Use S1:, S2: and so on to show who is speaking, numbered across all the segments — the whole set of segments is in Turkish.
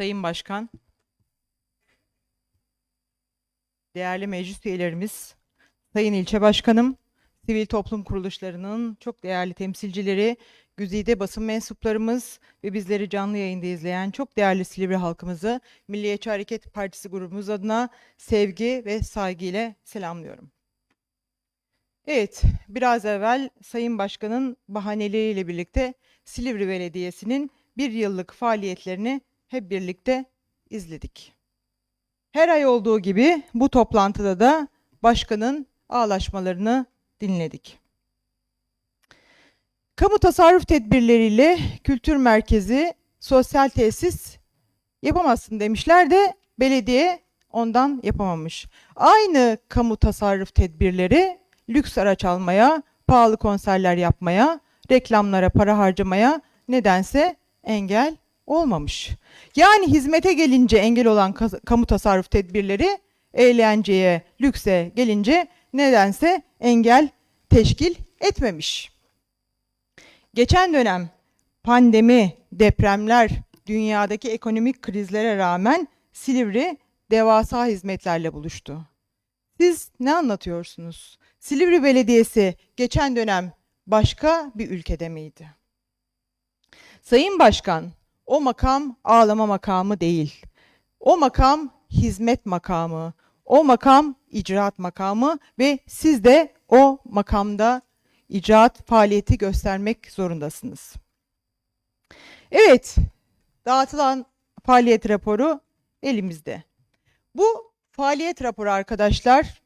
S1: Sayın Başkan, değerli meclis üyelerimiz, Sayın İlçe Başkanım, sivil toplum kuruluşlarının çok değerli temsilcileri, güzide basın mensuplarımız ve bizleri canlı yayında izleyen çok değerli Silivri halkımızı Milliyetçi Hareket Partisi grubumuz adına sevgi ve saygıyla selamlıyorum. Evet, biraz evvel Sayın Başkan'ın bahaneleriyle birlikte Silivri Belediyesi'nin bir yıllık faaliyetlerini hep birlikte izledik. Her ay olduğu gibi bu toplantıda da başkanın ağlaşmalarını dinledik. Kamu tasarruf tedbirleriyle kültür merkezi, sosyal tesis yapamazsın demişler de belediye ondan yapamamış. Aynı kamu tasarruf tedbirleri lüks araç almaya, pahalı konserler yapmaya, reklamlara para harcamaya nedense engel olmamış. Yani hizmete gelince engel olan kamu tasarruf tedbirleri eğlenceye, lükse gelince nedense engel teşkil etmemiş. Geçen dönem pandemi, depremler, dünyadaki ekonomik krizlere rağmen Silivri devasa hizmetlerle buluştu. Siz ne anlatıyorsunuz? Silivri Belediyesi geçen dönem başka bir ülkede miydi? Sayın Başkan, o makam ağlama makamı değil. O makam hizmet makamı. O makam icraat makamı ve siz de o makamda icraat faaliyeti göstermek zorundasınız. Evet, dağıtılan faaliyet raporu elimizde. Bu faaliyet raporu arkadaşlar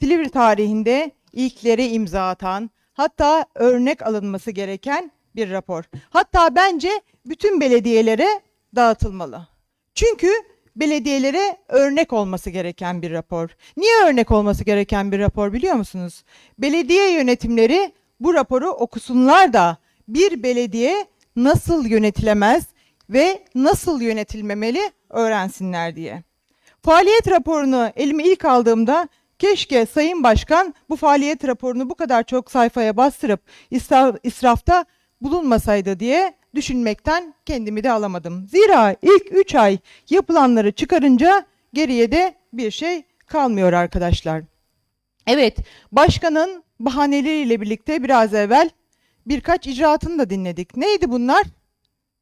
S1: Silivri tarihinde ilklere imza atan, hatta örnek alınması gereken bir rapor. Hatta bence bütün belediyelere dağıtılmalı. Çünkü belediyelere örnek olması gereken bir rapor. Niye örnek olması gereken bir rapor biliyor musunuz? Belediye yönetimleri bu raporu okusunlar da bir belediye nasıl yönetilemez ve nasıl yönetilmemeli öğrensinler diye. Faaliyet raporunu elime ilk aldığımda keşke Sayın Başkan bu faaliyet raporunu bu kadar çok sayfaya bastırıp isra- israfta bulunmasaydı diye düşünmekten kendimi de alamadım. Zira ilk 3 ay yapılanları çıkarınca geriye de bir şey kalmıyor arkadaşlar. Evet, başkanın bahaneleriyle birlikte biraz evvel birkaç icraatını da dinledik. Neydi bunlar?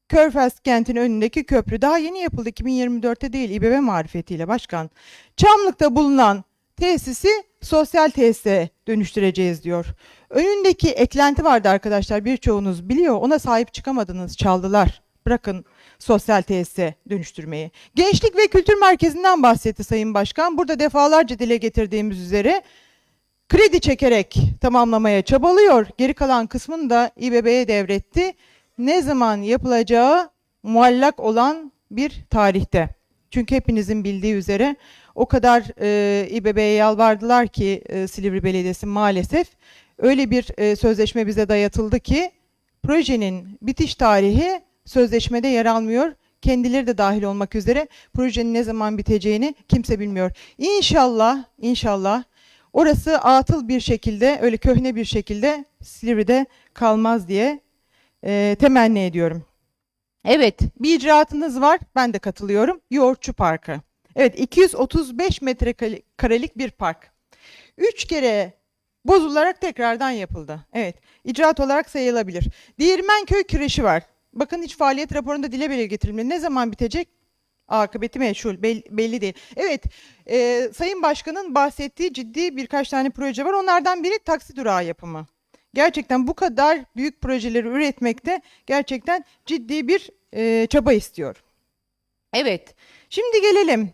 S1: Körfez kentin önündeki köprü daha yeni yapıldı 2024'te değil İBB marifetiyle başkan. Çamlık'ta bulunan tesisi sosyal tesise dönüştüreceğiz diyor. Önündeki eklenti vardı arkadaşlar birçoğunuz biliyor ona sahip çıkamadınız çaldılar. Bırakın sosyal tesise dönüştürmeyi. Gençlik ve Kültür Merkezi'nden bahsetti Sayın Başkan. Burada defalarca dile getirdiğimiz üzere kredi çekerek tamamlamaya çabalıyor. Geri kalan kısmını da İBB'ye devretti. Ne zaman yapılacağı muallak olan bir tarihte. Çünkü hepinizin bildiği üzere o kadar e, İBB'ye yalvardılar ki e, Silivri Belediyesi maalesef öyle bir e, sözleşme bize dayatıldı ki projenin bitiş tarihi sözleşmede yer almıyor. Kendileri de dahil olmak üzere projenin ne zaman biteceğini kimse bilmiyor. İnşallah, inşallah orası atıl bir şekilde, öyle köhne bir şekilde Silivri'de kalmaz diye e, temenni ediyorum. Evet, bir icraatınız var. Ben de katılıyorum. Yoğurtçu Parkı. Evet, 235 metrekarelik bir park. Üç kere bozularak tekrardan yapıldı. Evet, icraat olarak sayılabilir. Değirmenköy Kireçi var. Bakın hiç faaliyet raporunda dile bile getirilmedi. Ne zaman bitecek? Akıbeti meçhul, belli, belli değil. Evet, e, Sayın Başkan'ın bahsettiği ciddi birkaç tane proje var. Onlardan biri taksi durağı yapımı. Gerçekten bu kadar büyük projeleri üretmekte gerçekten ciddi bir e, çaba istiyor. Evet, şimdi gelelim.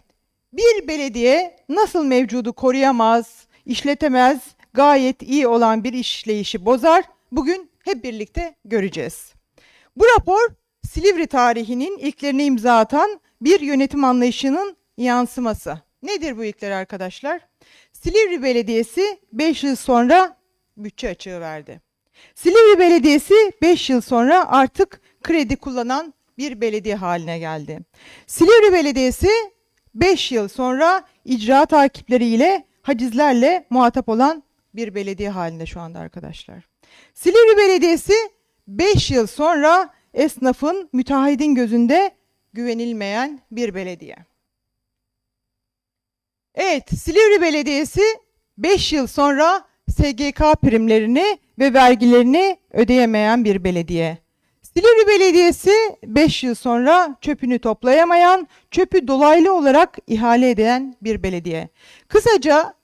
S1: Bir belediye nasıl mevcudu koruyamaz, işletemez, gayet iyi olan bir işleyişi bozar? Bugün hep birlikte göreceğiz. Bu rapor Silivri tarihinin ilklerini imza atan bir yönetim anlayışının yansıması. Nedir bu ilkler arkadaşlar? Silivri Belediyesi 5 yıl sonra bütçe açığı verdi. Silivri Belediyesi 5 yıl sonra artık kredi kullanan bir belediye haline geldi. Silivri Belediyesi 5 yıl sonra icra takipleriyle, hacizlerle muhatap olan bir belediye halinde şu anda arkadaşlar. Silivri Belediyesi 5 yıl sonra esnafın, müteahhidin gözünde güvenilmeyen bir belediye. Evet, Silivri Belediyesi 5 yıl sonra SGK primlerini ve vergilerini ödeyemeyen bir belediye. Silivri Belediyesi 5 yıl sonra çöpünü toplayamayan, çöpü dolaylı olarak ihale eden bir belediye. Kısaca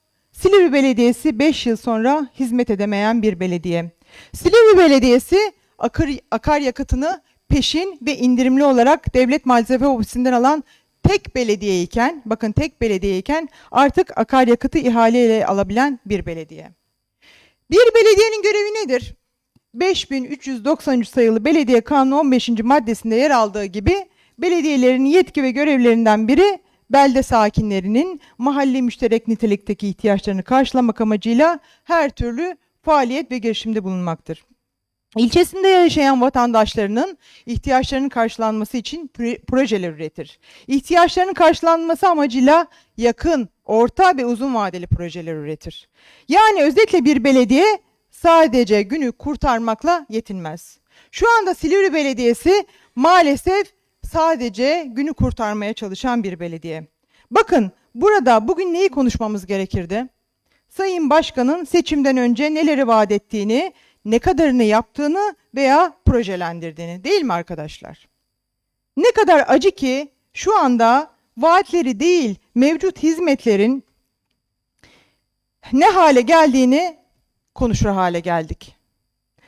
S1: Silivri Belediyesi 5 yıl sonra hizmet edemeyen bir belediye. Silivri Belediyesi akar, akaryakıtını peşin ve indirimli olarak devlet malzeme ofisinden alan tek belediye iken, bakın tek belediye iken artık akaryakıtı ihaleyle alabilen bir belediye. Bir belediyenin görevi nedir? 5393 sayılı Belediye Kanunu 15. maddesinde yer aldığı gibi belediyelerin yetki ve görevlerinden biri belde sakinlerinin mahalle müşterek nitelikteki ihtiyaçlarını karşılamak amacıyla her türlü faaliyet ve girişimde bulunmaktır. İlçesinde yaşayan vatandaşlarının ihtiyaçlarının karşılanması için projeler üretir. İhtiyaçlarının karşılanması amacıyla yakın, orta ve uzun vadeli projeler üretir. Yani özetle bir belediye sadece günü kurtarmakla yetinmez. Şu anda Silivri Belediyesi maalesef sadece günü kurtarmaya çalışan bir belediye. Bakın burada bugün neyi konuşmamız gerekirdi? Sayın Başkan'ın seçimden önce neleri vaat ettiğini, ne kadarını yaptığını veya projelendirdiğini değil mi arkadaşlar? Ne kadar acı ki şu anda vaatleri değil mevcut hizmetlerin ne hale geldiğini konuşur hale geldik.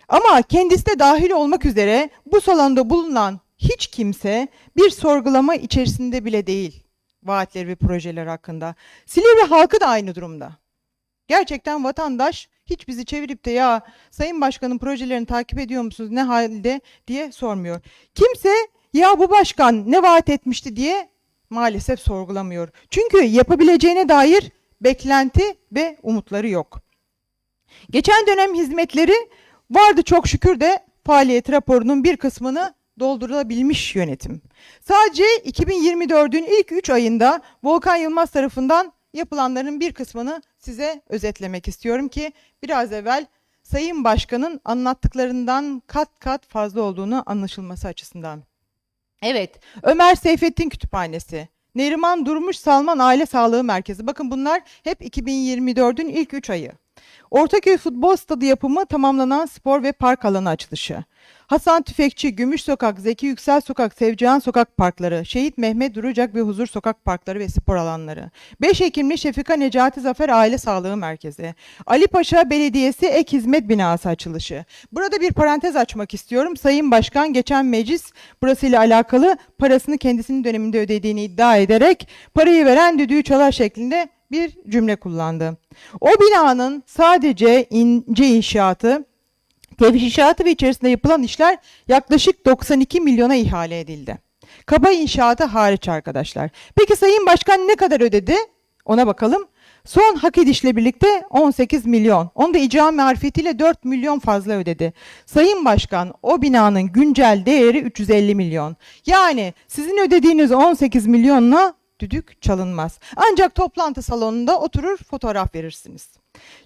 S1: Ama kendisi de dahil olmak üzere bu salonda bulunan hiç kimse bir sorgulama içerisinde bile değil vaatleri ve projeler hakkında. Silivri halkı da aynı durumda. Gerçekten vatandaş hiç bizi çevirip de ya Sayın Başkan'ın projelerini takip ediyor musunuz ne halde diye sormuyor. Kimse ya bu başkan ne vaat etmişti diye maalesef sorgulamıyor. Çünkü yapabileceğine dair beklenti ve umutları yok. Geçen dönem hizmetleri vardı çok şükür de faaliyet raporunun bir kısmını doldurulabilmiş yönetim. Sadece 2024'ün ilk 3 ayında Volkan Yılmaz tarafından yapılanların bir kısmını size özetlemek istiyorum ki biraz evvel Sayın Başkan'ın anlattıklarından kat kat fazla olduğunu anlaşılması açısından. Evet, Ömer Seyfettin Kütüphanesi, Neriman Durmuş Salman Aile Sağlığı Merkezi. Bakın bunlar hep 2024'ün ilk 3 ayı. Ortaköy Futbol Stadı yapımı tamamlanan spor ve park alanı açılışı. Hasan Tüfekçi, Gümüş Sokak, Zeki Yüksel Sokak, Sevcihan Sokak Parkları, Şehit Mehmet Durucak ve Huzur Sokak Parkları ve spor alanları. 5 Ekimli Şefika Necati Zafer Aile Sağlığı Merkezi. Ali Paşa Belediyesi Ek Hizmet Binası açılışı. Burada bir parantez açmak istiyorum. Sayın Başkan geçen meclis burasıyla alakalı parasını kendisinin döneminde ödediğini iddia ederek parayı veren düdüğü çalar şeklinde bir cümle kullandı. O binanın sadece ince inşaatı, tefrişatı ve içerisinde yapılan işler yaklaşık 92 milyona ihale edildi. Kaba inşaatı hariç arkadaşlar. Peki Sayın Başkan ne kadar ödedi? Ona bakalım. Son hak edişle birlikte 18 milyon. Onu da icra marifetiyle 4 milyon fazla ödedi. Sayın Başkan o binanın güncel değeri 350 milyon. Yani sizin ödediğiniz 18 milyonla düdük çalınmaz. Ancak toplantı salonunda oturur fotoğraf verirsiniz.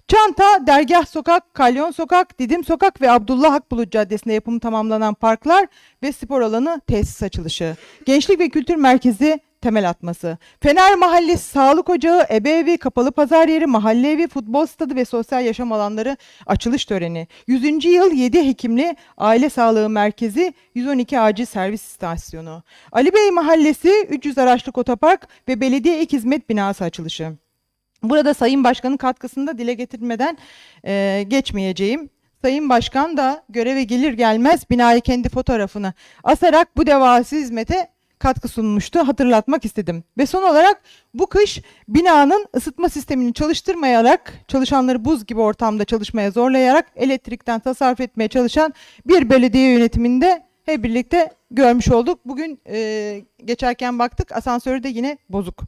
S1: Çanta, Dergah Sokak, Kalyon Sokak, Didim Sokak ve Abdullah Akbulut Caddesi'nde yapımı tamamlanan parklar ve spor alanı tesis açılışı. Gençlik ve Kültür Merkezi temel atması. Fener Mahallesi Sağlık Ocağı, Ebe Kapalı Pazar Yeri, Mahalle Evi, Futbol Stadı ve Sosyal Yaşam Alanları açılış töreni. 100. yıl 7 hekimli Aile Sağlığı Merkezi, 112 Acil Servis İstasyonu. Ali Bey Mahallesi, 300 Araçlık Otopark ve Belediye Ek Hizmet Binası açılışı. Burada Sayın Başkan'ın katkısını da dile getirmeden e, geçmeyeceğim. Sayın Başkan da göreve gelir gelmez binayı kendi fotoğrafını asarak bu devasa hizmete katkı sunmuştu. Hatırlatmak istedim. Ve son olarak bu kış binanın ısıtma sistemini çalıştırmayarak, çalışanları buz gibi ortamda çalışmaya zorlayarak elektrikten tasarruf etmeye çalışan bir belediye yönetiminde hep birlikte görmüş olduk. Bugün e, geçerken baktık asansörü de yine bozuk.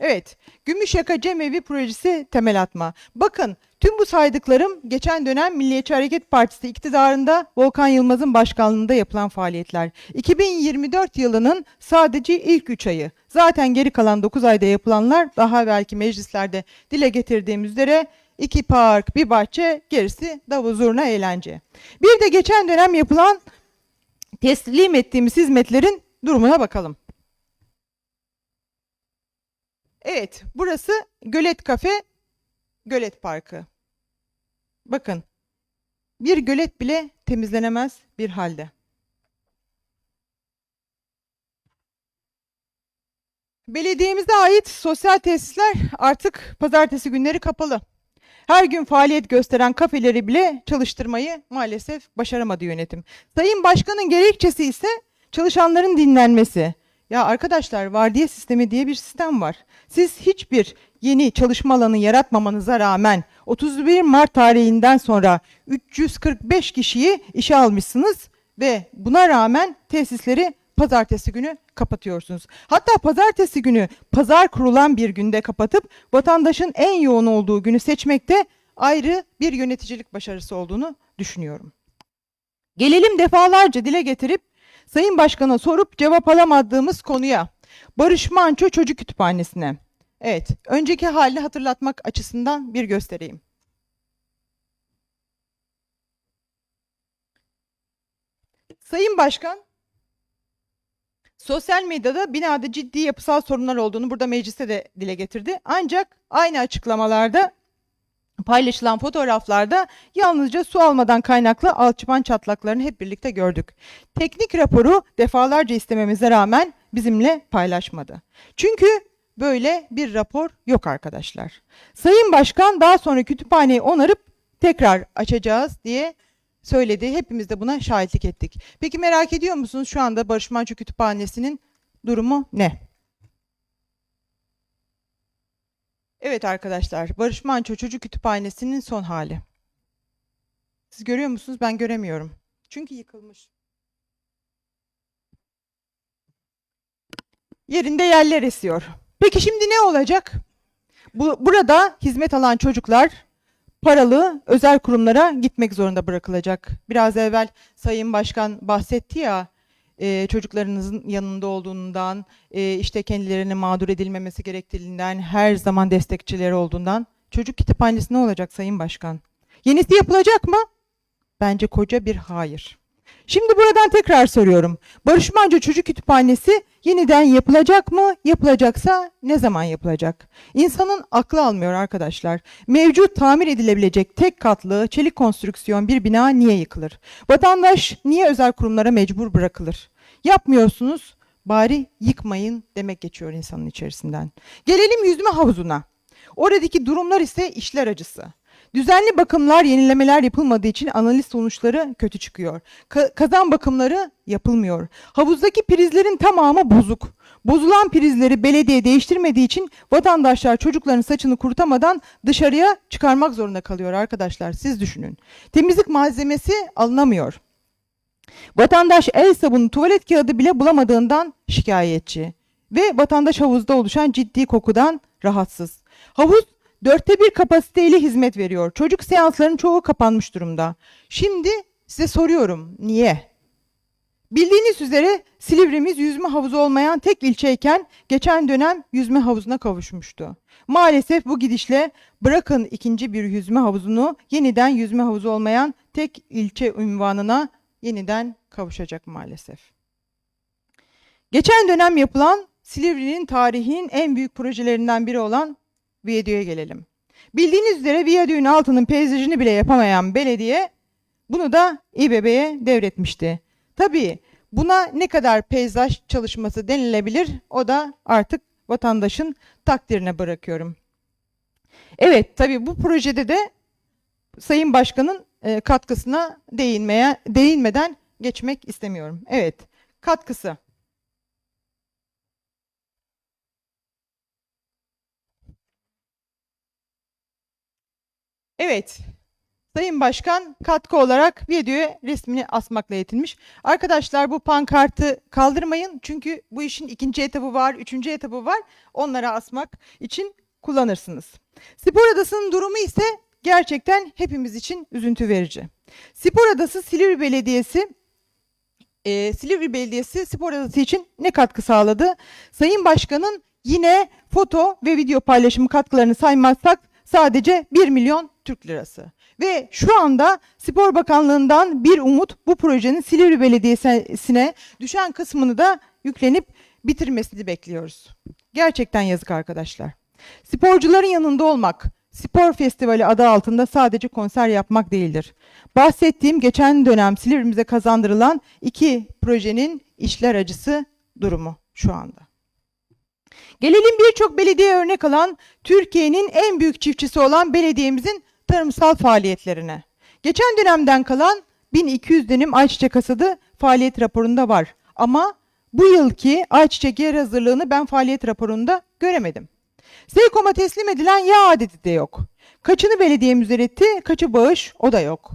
S1: Evet, Gümüşyaka Cemevi projesi temel atma. Bakın tüm bu saydıklarım geçen dönem Milliyetçi Hareket Partisi iktidarında Volkan Yılmaz'ın başkanlığında yapılan faaliyetler. 2024 yılının sadece ilk 3 ayı. Zaten geri kalan 9 ayda yapılanlar daha belki meclislerde dile getirdiğimiz üzere iki park, bir bahçe, gerisi davul zurna eğlence. Bir de geçen dönem yapılan teslim ettiğimiz hizmetlerin durumuna bakalım. Evet, burası Gölet Kafe, Gölet Parkı. Bakın, bir gölet bile temizlenemez bir halde. Belediyemize ait sosyal tesisler artık pazartesi günleri kapalı. Her gün faaliyet gösteren kafeleri bile çalıştırmayı maalesef başaramadı yönetim. Sayın Başkan'ın gerekçesi ise çalışanların dinlenmesi. Ya arkadaşlar vardiya sistemi diye bir sistem var. Siz hiçbir yeni çalışma alanı yaratmamanıza rağmen 31 Mart tarihinden sonra 345 kişiyi işe almışsınız ve buna rağmen tesisleri pazartesi günü kapatıyorsunuz. Hatta pazartesi günü pazar kurulan bir günde kapatıp vatandaşın en yoğun olduğu günü seçmekte ayrı bir yöneticilik başarısı olduğunu düşünüyorum. Gelelim defalarca dile getirip Sayın Başkan'a sorup cevap alamadığımız konuya. Barış Manço Çocuk Kütüphanesi'ne. Evet, önceki halini hatırlatmak açısından bir göstereyim. Sayın Başkan, sosyal medyada binada ciddi yapısal sorunlar olduğunu burada mecliste de dile getirdi. Ancak aynı açıklamalarda paylaşılan fotoğraflarda yalnızca su almadan kaynaklı alçıpan çatlaklarını hep birlikte gördük. Teknik raporu defalarca istememize rağmen bizimle paylaşmadı. Çünkü böyle bir rapor yok arkadaşlar. Sayın Başkan daha sonra kütüphaneyi onarıp tekrar açacağız diye söyledi. Hepimiz de buna şahitlik ettik. Peki merak ediyor musunuz şu anda Barış Manço Kütüphanesi'nin durumu ne? Evet arkadaşlar, Barış Manço Çocuk Kütüphanesi'nin son hali. Siz görüyor musunuz? Ben göremiyorum. Çünkü yıkılmış. Yerinde yerler esiyor. Peki şimdi ne olacak? Bu, burada hizmet alan çocuklar paralı özel kurumlara gitmek zorunda bırakılacak. Biraz evvel Sayın Başkan bahsetti ya e, çocuklarınızın yanında olduğundan, e, işte kendilerine mağdur edilmemesi gerektiğinden, her zaman destekçileri olduğundan. Çocuk kütüphanesi ne olacak Sayın Başkan? Yenisi yapılacak mı? Bence koca bir hayır. Şimdi buradan tekrar soruyorum. Barış Manço Çocuk Kütüphanesi yeniden yapılacak mı? Yapılacaksa ne zaman yapılacak? İnsanın aklı almıyor arkadaşlar. Mevcut tamir edilebilecek tek katlı çelik konstrüksiyon bir bina niye yıkılır? Vatandaş niye özel kurumlara mecbur bırakılır? Yapmıyorsunuz, bari yıkmayın demek geçiyor insanın içerisinden. Gelelim yüzme havuzuna. Oradaki durumlar ise işler acısı. Düzenli bakımlar, yenilemeler yapılmadığı için analiz sonuçları kötü çıkıyor. Ka- kazan bakımları yapılmıyor. Havuzdaki prizlerin tamamı bozuk. Bozulan prizleri belediye değiştirmediği için vatandaşlar çocukların saçını kurutamadan dışarıya çıkarmak zorunda kalıyor arkadaşlar. Siz düşünün. Temizlik malzemesi alınamıyor. Vatandaş el sabunu, tuvalet kağıdı bile bulamadığından şikayetçi. Ve vatandaş havuzda oluşan ciddi kokudan rahatsız. Havuz dörtte bir kapasiteyle hizmet veriyor. Çocuk seanslarının çoğu kapanmış durumda. Şimdi size soruyorum niye? Bildiğiniz üzere Silivri'miz yüzme havuzu olmayan tek ilçeyken geçen dönem yüzme havuzuna kavuşmuştu. Maalesef bu gidişle bırakın ikinci bir yüzme havuzunu yeniden yüzme havuzu olmayan tek ilçe ünvanına yeniden kavuşacak maalesef. Geçen dönem yapılan Silivri'nin tarihinin en büyük projelerinden biri olan Viyadüğe gelelim. Bildiğiniz üzere Viyadüğün altının peyzajını bile yapamayan belediye bunu da İBB'ye devretmişti. Tabii buna ne kadar peyzaj çalışması denilebilir o da artık vatandaşın takdirine bırakıyorum. Evet tabii bu projede de Sayın Başkan'ın e, katkısına değinmeye değinmeden geçmek istemiyorum. Evet katkısı. Evet. Sayın Başkan katkı olarak videoya resmini asmakla yetinmiş. Arkadaşlar bu pankartı kaldırmayın. Çünkü bu işin ikinci etabı var, üçüncü etabı var. Onlara asmak için kullanırsınız. Spor Adası'nın durumu ise gerçekten hepimiz için üzüntü verici. Spor Adası Silivri Belediyesi e, Silivri Belediyesi Spor Adası için ne katkı sağladı? Sayın Başkan'ın yine foto ve video paylaşımı katkılarını saymazsak sadece 1 milyon Türk lirası. Ve şu anda Spor Bakanlığı'ndan bir umut bu projenin Silivri Belediyesi'ne düşen kısmını da yüklenip bitirmesini bekliyoruz. Gerçekten yazık arkadaşlar. Sporcuların yanında olmak, spor festivali adı altında sadece konser yapmak değildir. Bahsettiğim geçen dönem Silivri'mize kazandırılan iki projenin işler acısı durumu şu anda. Gelelim birçok belediye örnek alan Türkiye'nin en büyük çiftçisi olan belediyemizin tarımsal faaliyetlerine. Geçen dönemden kalan 1200 dönüm ayçiçek hasadı faaliyet raporunda var. Ama bu yılki ayçiçek yer hazırlığını ben faaliyet raporunda göremedim. Seykom'a teslim edilen yağ adeti de yok. Kaçını belediyemiz üretti, kaçı bağış o da yok.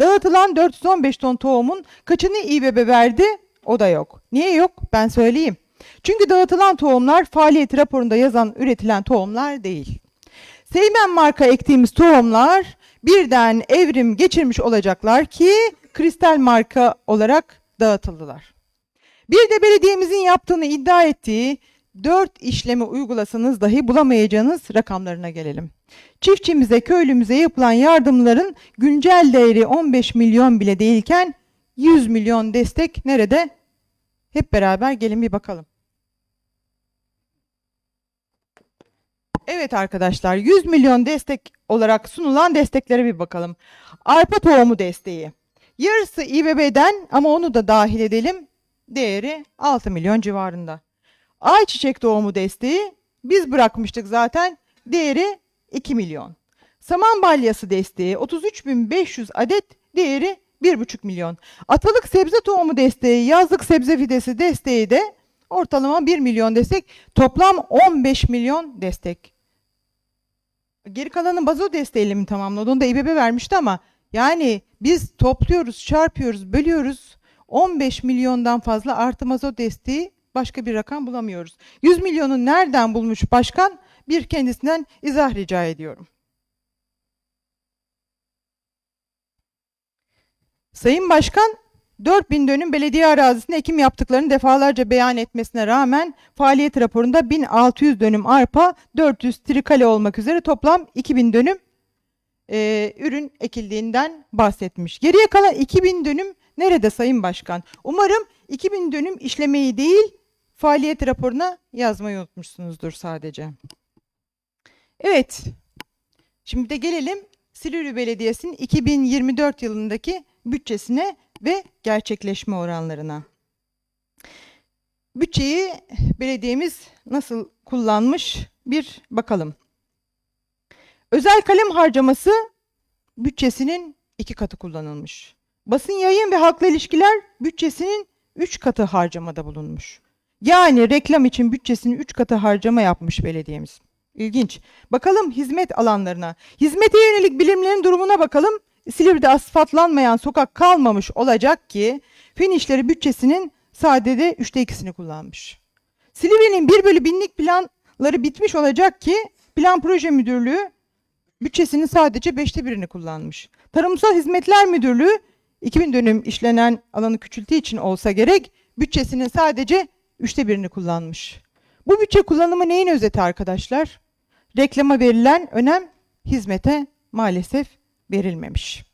S1: Dağıtılan 415 ton tohumun kaçını İBB verdi o da yok. Niye yok? Ben söyleyeyim. Çünkü dağıtılan tohumlar faaliyet raporunda yazan üretilen tohumlar değil. Seymen marka ektiğimiz tohumlar birden evrim geçirmiş olacaklar ki kristal marka olarak dağıtıldılar. Bir de belediyemizin yaptığını iddia ettiği dört işlemi uygulasanız dahi bulamayacağınız rakamlarına gelelim. Çiftçimize, köylümüze yapılan yardımların güncel değeri 15 milyon bile değilken 100 milyon destek nerede? Hep beraber gelin bir bakalım. Evet arkadaşlar 100 milyon destek olarak sunulan desteklere bir bakalım. Arpa tohumu desteği. Yarısı İBB'den ama onu da dahil edelim. Değeri 6 milyon civarında. Ayçiçek tohumu desteği biz bırakmıştık zaten. Değeri 2 milyon. Saman balyası desteği 33.500 adet değeri 1,5 milyon. Atalık sebze tohumu desteği, yazlık sebze fidesi desteği de ortalama 1 milyon destek. Toplam 15 milyon destek. Geri kalanın bazo desteğiyle mi tamamladı? Onu da İBB vermişti ama yani biz topluyoruz, çarpıyoruz, bölüyoruz. 15 milyondan fazla artı mazot desteği başka bir rakam bulamıyoruz. 100 milyonu nereden bulmuş başkan? Bir kendisinden izah rica ediyorum. Sayın Başkan 4000 dönüm belediye arazisinde ekim yaptıklarını defalarca beyan etmesine rağmen faaliyet raporunda 1600 dönüm arpa, 400 trikale olmak üzere toplam 2000 dönüm e, ürün ekildiğinden bahsetmiş. Geriye kalan 2000 dönüm nerede Sayın Başkan? Umarım 2000 dönüm işlemeyi değil faaliyet raporuna yazmayı unutmuşsunuzdur sadece. Evet. Şimdi de gelelim Silivri Belediyesi'nin 2024 yılındaki bütçesine ve gerçekleşme oranlarına. Bütçeyi belediyemiz nasıl kullanmış bir bakalım. Özel kalem harcaması bütçesinin iki katı kullanılmış. Basın yayın ve halkla ilişkiler bütçesinin üç katı harcamada bulunmuş. Yani reklam için bütçesinin üç katı harcama yapmış belediyemiz. İlginç. Bakalım hizmet alanlarına. Hizmete yönelik bilimlerin durumuna bakalım. Silivri'de asfaltlanmayan sokak kalmamış olacak ki fen işleri bütçesinin sadede üçte ikisini kullanmış. Silivri'nin bir bölü binlik planları bitmiş olacak ki plan proje müdürlüğü bütçesinin sadece beşte birini kullanmış. Tarımsal Hizmetler Müdürlüğü 2000 dönüm işlenen alanı küçültü için olsa gerek bütçesinin sadece üçte birini kullanmış. Bu bütçe kullanımı neyin özeti arkadaşlar? Reklama verilen önem hizmete maalesef verilmemiş.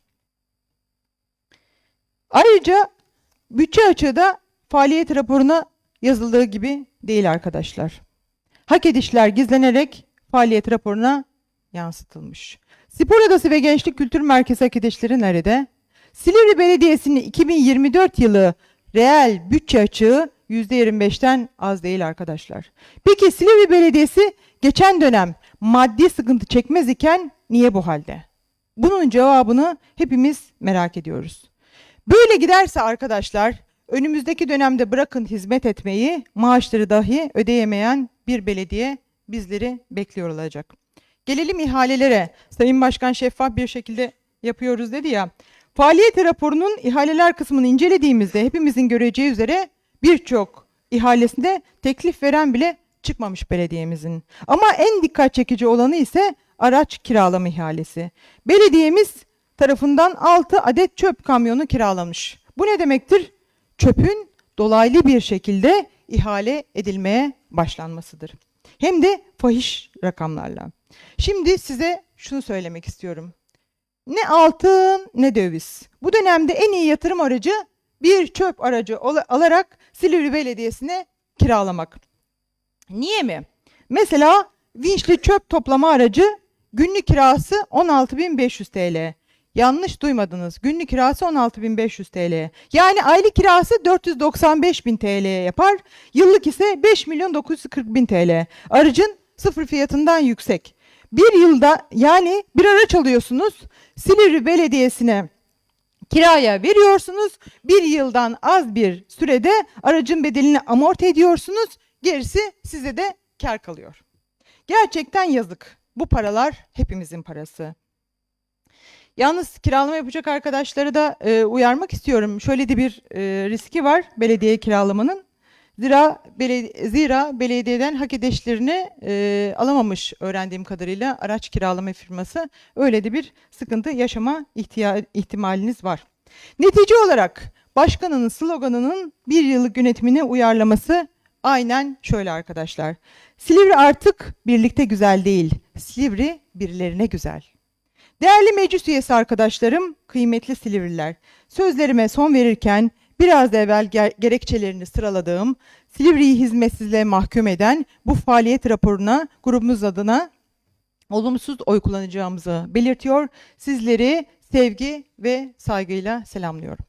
S1: Ayrıca bütçe açığı da faaliyet raporuna yazıldığı gibi değil arkadaşlar. Hak edişler gizlenerek faaliyet raporuna yansıtılmış. Spor Odası ve Gençlik Kültür Merkezi hak edişleri nerede? Silivri Belediyesi'nin 2024 yılı reel bütçe açığı %25'ten az değil arkadaşlar. Peki Silivri Belediyesi geçen dönem maddi sıkıntı çekmez iken niye bu halde? Bunun cevabını hepimiz merak ediyoruz. Böyle giderse arkadaşlar önümüzdeki dönemde bırakın hizmet etmeyi maaşları dahi ödeyemeyen bir belediye bizleri bekliyor olacak. Gelelim ihalelere. Sayın Başkan şeffaf bir şekilde yapıyoruz dedi ya. Faaliyet raporunun ihaleler kısmını incelediğimizde hepimizin göreceği üzere birçok ihalesinde teklif veren bile çıkmamış belediyemizin. Ama en dikkat çekici olanı ise araç kiralama ihalesi. Belediyemiz tarafından 6 adet çöp kamyonu kiralamış. Bu ne demektir? Çöpün dolaylı bir şekilde ihale edilmeye başlanmasıdır. Hem de fahiş rakamlarla. Şimdi size şunu söylemek istiyorum. Ne altın ne döviz. Bu dönemde en iyi yatırım aracı bir çöp aracı alarak Silivri Belediyesi'ne kiralamak. Niye mi? Mesela vinçli çöp toplama aracı günlük kirası 16.500 TL. Yanlış duymadınız. Günlük kirası 16.500 TL. Yani aylık kirası 495.000 TL yapar. Yıllık ise 5 milyon 940 bin TL. Aracın sıfır fiyatından yüksek. Bir yılda yani bir araç alıyorsunuz. Silivri Belediyesi'ne kiraya veriyorsunuz. Bir yıldan az bir sürede aracın bedelini amorti ediyorsunuz. Gerisi size de kar kalıyor. Gerçekten yazık. Bu paralar hepimizin parası. Yalnız kiralama yapacak arkadaşları da e, uyarmak istiyorum. Şöyle de bir e, riski var belediye kiralamanın. Zira, bele- zira belediyeden hak edeşlerini e, alamamış öğrendiğim kadarıyla araç kiralama firması. Öyle de bir sıkıntı yaşama ihtimaliniz var. Netice olarak başkanının sloganının bir yıllık yönetimine uyarlaması aynen şöyle arkadaşlar. Silivri artık birlikte güzel değil, Silivri birilerine güzel. Değerli meclis üyesi arkadaşlarım, kıymetli Silivriler, sözlerime son verirken biraz evvel ger- gerekçelerini sıraladığım Silivri'yi hizmetsizliğe mahkum eden bu faaliyet raporuna grubumuz adına olumsuz oy kullanacağımızı belirtiyor. Sizleri sevgi ve saygıyla selamlıyorum.